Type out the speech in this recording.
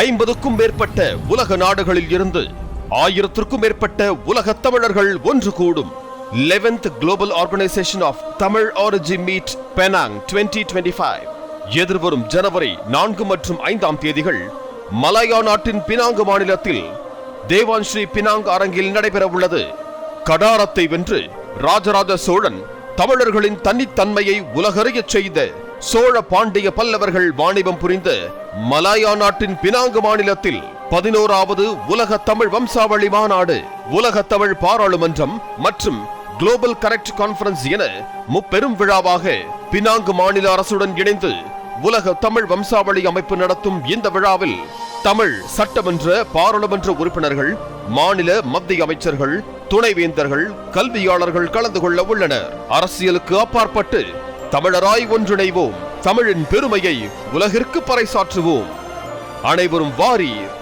ஐம்பதுக்கும் மேற்பட்ட உலக நாடுகளில் இருந்து ஆயிரத்திற்கும் மேற்பட்ட உலக தமிழர்கள் ஒன்று கூடும். 11th global organisation of Tamil origin meet Penang 2025 எதிர்வரும் ஜனவரி நான்கு மற்றும் ஐந்தாம் தேதிகள் மலாயா நாட்டின் பினாங்கு மாநிலத்தில் தேவான் ஸ்ரீ பினாங் அரங்கில் நடைபெற உள்ளது. கடாரத்தை வென்று ராஜராஜ சோழன் தமிழர்களின் தனித்தன்மையை உலகறியச் செய்த சோழ பாண்டிய பல்லவர்கள் வாணிபம் புரிந்த மலாயா நாட்டின் பினாங்கு மாநிலத்தில் பதினோராவது உலக தமிழ் வம்சாவளி மாநாடு உலக தமிழ் பாராளுமன்றம் மற்றும் குளோபல் கரெக்ட் கான்பரன்ஸ் என முப்பெரும் விழாவாக பினாங்கு மாநில அரசுடன் இணைந்து உலக தமிழ் வம்சாவளி அமைப்பு நடத்தும் இந்த விழாவில் தமிழ் சட்டமன்ற பாராளுமன்ற உறுப்பினர்கள் மாநில மத்திய அமைச்சர்கள் துணைவேந்தர்கள் கல்வியாளர்கள் கலந்து கொள்ள உள்ளனர். அரசியலுக்கு அப்பாற்பட்டு தமிழராய் ஒன்றிணைவோம். தமிழின் பெருமையை உலகிற்கு பறைசாற்றுவோம். அனைவரும் வாரீர்.